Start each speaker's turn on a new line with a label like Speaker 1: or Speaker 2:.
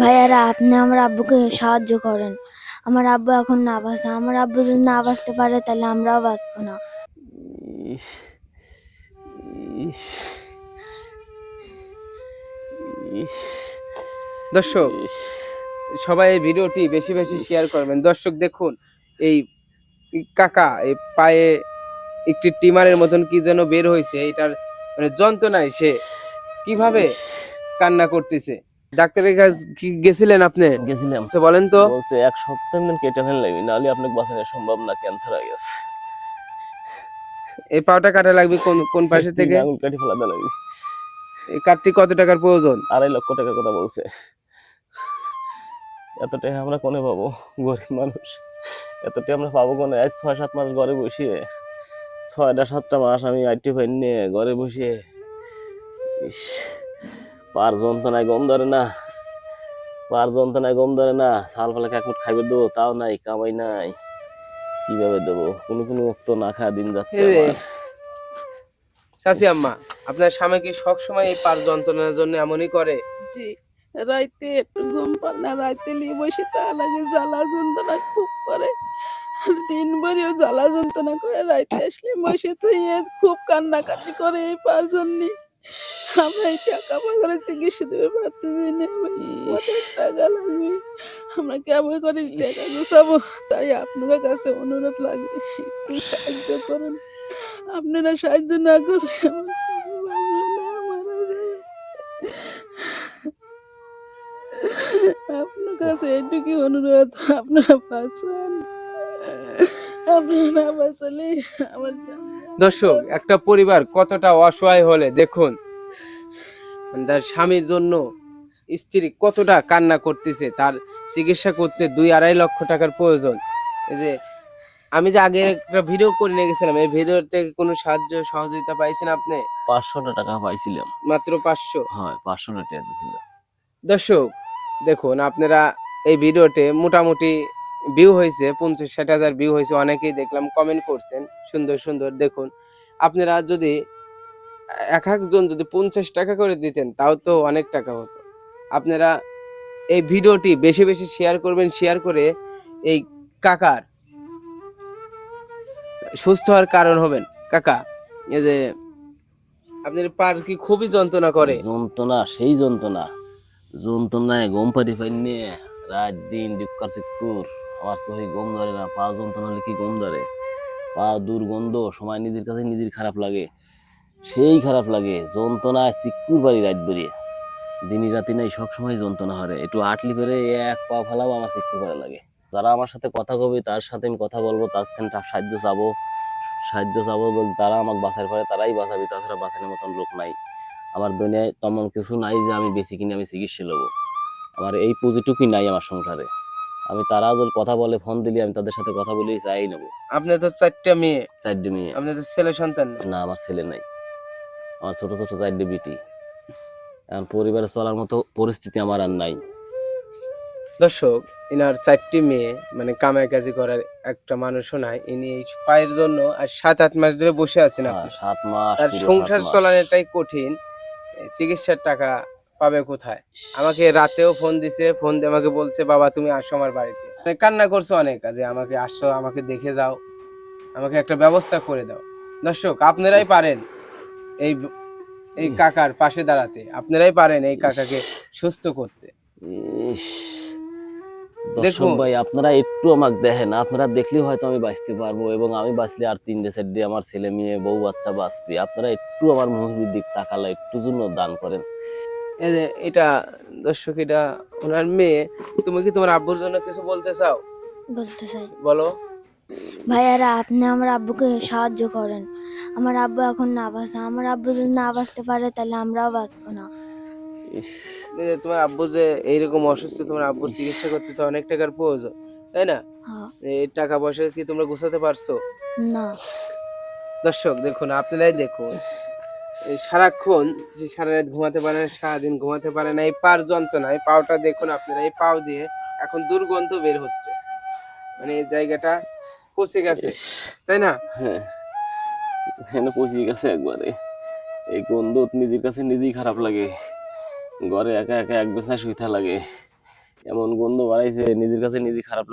Speaker 1: ভাইয়ারা আপনি আমার আব্বুকে সাহায্য করেন। আমার আব্বু এখন না বাঁচে। আমার আব্বু যদি না বাঁচতে পারে তাহলে আমরাও বাঁচবো না।
Speaker 2: দর্শক। সবাই এই ভিডিওটি বেশি বেশি শেয়ার করবেন। দর্শক দেখুন এই কাকা এই পায়ে একটি টিমারের মতন কি যেন বের হয়েছে। এটার মানে যন্ত্রণায় সে কীভাবে কান্না করতেছে। ডাক্তারের কাছে কি গেছিলেন আপনি?
Speaker 3: গেছিলাম।
Speaker 2: আচ্ছা বলেন তো।
Speaker 3: বলছে এক সপ্তাহ দিন কেটে ফেলে লাগবে নাহলে আপনাকে বাঁচানো সম্ভব না ক্যান্সার হয়ে গেছে।
Speaker 2: এই পাওটা কাটা লাগবে কোন কোন পাশে থেকে?
Speaker 3: আঙুল কাটি ফেলাতে লাগবে।
Speaker 2: এই কাঠটি কত টাকার প্রয়োজন?
Speaker 3: আড়াই লক্ষ টাকার কথা বলছে। এত টাকা আমরা কোনে পাবো? গরিব মানুষ। এত আমরা পাবো কোনে? আজ ছয় সাত মাস ঘরে বসিয়ে ছয়টা সাতটা মাস আমি আইটি ফাইন নিয়ে ঘরে বসিয়ে ইস। পার যন্ত্রণায় গম ধরে না পার যন্ত্রণায় গম ধরে না সাল ফালে এক মুঠ খাইবে দেবো তাও নাই কামাই নাই। কীভাবে দেবো? কোনো কোনো মুক্ত না খাওয়া দিন যাচ্ছে
Speaker 2: চাচি আম্মা আপনার স্বামী কি সবসময় এই পার যন্ত্রণার জন্য এমনই করে?
Speaker 4: জি রাইতে একটু ঘুম পান না রাইতে লিয়ে বসে তা লাগে জ্বালা যন্ত্রণা খুব করে। দিন ভরেও জ্বালা যন্ত্রণা করে রাইতে আসলে বসে তো খুব কান্নাকাটি করে এই পার জন্যে। আমরা এই টাকা পয়সা চিকিৎসা দেবে পারতেছি না অনেক টাকা লাগবে। আমরা কেমন করে টাকা গুছাবো তাই আপনার কাছে অনুরোধ লাগে একটু সাহায্য করুন। আপনারা সাহায্য না করলে আপনার কাছে এইটুকু অনুরোধ আপনারা বাঁচান। আপনারা না বাঁচালে আমার
Speaker 2: দর্শক একটা পরিবার কতটা অসহায় হলে দেখুন মানে তার স্বামীর জন্য স্ত্রী কতটা কান্না করতেছে তার চিকিৎসা করতে দুই আড়াই লক্ষ টাকার প্রয়োজন। এই যে আমি যে আগে একটা ভিডিও করে নিয়ে গেছিলাম এই ভিডিও থেকে কোনো সাহায্য সহযোগিতা পাইছেন আপনি?
Speaker 3: পাঁচশোটা টাকা পাইছিলাম।
Speaker 2: মাত্র পাঁচশো?
Speaker 3: হয় পাঁচশোটা টাকা দিয়েছিল
Speaker 2: দর্শক দেখুন আপনারা এই ভিডিওতে মোটামুটি ভিউ হয়েছে পঞ্চাশ ষাট হাজার ভিউ হয়েছে অনেকেই দেখলাম কমেন্ট করছেন সুন্দর সুন্দর দেখুন। আপনারা যদি এক একজন যদি পঞ্চাশ টাকা করে দিতেন, তাও তো অনেক টাকা হতো। আপনারা এই ভিডিওটি বেশি বেশি শেয়ার করবেন শেয়ার করে এই কাকার সুস্থ হওয়ার কারণ হবেন। কাকা, এই যে আপনার পার কি খুবই যন্ত্রণা করে?
Speaker 3: যন্ত্রণা, সেই যন্ত্রণা। যন্ত্রণায় গম পারি পাই নিয়ে রাত দিন ডিপকার চিকুর আমার সহি গম ধরে না, পা যন্ত্রণা হলে কি গম ধরে? পা দুর্গন্ধ, সময় নিজের কাছে নিজের খারাপ লাগে। সেই খারাপ লাগে যন্ত্রণায় চিকুর বাড়ি রাত বেরিয়ে। দিনই রাতি নাই সবসময় যন্ত্রণা হরে একটু আটলি পেরে এক পা ফেলাও আমার চিকুর পারে লাগে। যারা আমার সাথে কথা কবে তার সাথে আমি কথা বলব তার থেকে সাহায্য চাবো সাহায্য চাবো বলতে তারা আমাকে বাঁচার পরে তারাই বাঁচাবে তাছাড়া বাঁচানোর মতন লোক নাই। আমার দুনিয়ায় তেমন কিছু নাই যে আমি বেশি কিনে আমি চিকিৎসা নেব। আমার এই পুঁজিটুকুই নাই আমার সংসারে। আমি তারা যদি কথা বলে ফোন দিলে আমি তাদের সাথে কথা বলেই চাই নেব।
Speaker 2: আপনি তো চারটা মেয়ে।
Speaker 3: চারটে মেয়ে।
Speaker 2: আপনি তো ছেলে সন্তান।
Speaker 3: না আমার ছেলে নাই। আমার ছোট ছোট চারটে বিটি। এখন পরিবারে চলার মতো পরিস্থিতি আমার আর নাই।
Speaker 2: দর্শক ইনার চারটি মেয়ে মানে কামাই কাজি করার একটা মানুষও নাই। ইনি এই পায়ের জন্য আর সাত আট মাস ধরে বসে আছেন
Speaker 3: হ্যাঁ,
Speaker 2: আপনি।
Speaker 3: সাত মাস
Speaker 2: আর সংসার
Speaker 3: মাস।
Speaker 2: চলানোটাই কঠিন। চিকিৎসার টাকা পাবে কোথায়? আমাকে রাতেও ফোন দিছে ফোন দিয়ে আমাকে বলছে বাবা তুমি আসো আমার বাড়িতে। মানে কান্না করছ অনেক যে আমাকে আসো আমাকে দেখে যাও আমাকে একটা ব্যবস্থা করে দাও। দর্শক আপনারাই পারেন। এই এই কাকার পাশে দাঁড়াতে। আপনারাই পারেন এই কাকাকে সুস্থ করতে। দেখুন।
Speaker 3: ভাই আপনারা একটু আমাকে দেখেন। আপনারা দেখলেও হয়তো আমি বাঁচতে পারব এবং আমি বাঁচলে আর তিন তিনটে চারটে আমার ছেলে মেয়ে বউ বাচ্চা বাঁচবে। আপনারা একটু আমার মুখের দিক তাকালে একটু জন্য দান করেন।
Speaker 2: এই যে এটা দর্শক এটা ওনার মেয়ে। তুমি কি তোমার আব্বুর জন্য কিছু বলতে চাও?
Speaker 1: বলতে চাই।
Speaker 2: বলো।
Speaker 1: ভাইয়ারা আপনি আমার আব্বুকে সাহায্য করেন। আমার আব্বু এখন না বাঁচে আমার আব্বু যদি না বাঁচতে পারে তাহলে আমরাও বাঁচবো না।
Speaker 3: ইস,
Speaker 2: এই যে তোমার আব্বু যে এইরকম অসুস্থ তোমার আব্বুর চিকিৎসা করতে তো অনেক টাকার প্রয়োজন তাই না?
Speaker 1: হ্যাঁ,
Speaker 2: এই টাকা পয়সা কি তোমরা গোছাতে পারছ?
Speaker 1: না।
Speaker 2: দর্শক দেখুন আপনারাই দেখুন। এই সারাক্ষণ যে সারা রাত ঘুমাতে পারে না সারাদিন ঘুমাতে পারে না এই পার যন্ত্রণা এই পাওটা দেখুন আপনারা এই পাও দিয়ে এখন দুর্গন্ধ বের হচ্ছে। মানে এই জায়গাটা পচে গেছে তাই না?
Speaker 3: হ্যাঁ। এখানে পচিয়ে গেছে একবারে। এই গন্ধ নিজের কাছে নিজেই খারাপ লাগে। ঘরে একা একা এক বেসায় শুইতে লাগে। এমন গন্ধ বাড়াইছে, নিজের কাছে নিজেই খারাপ লাগে।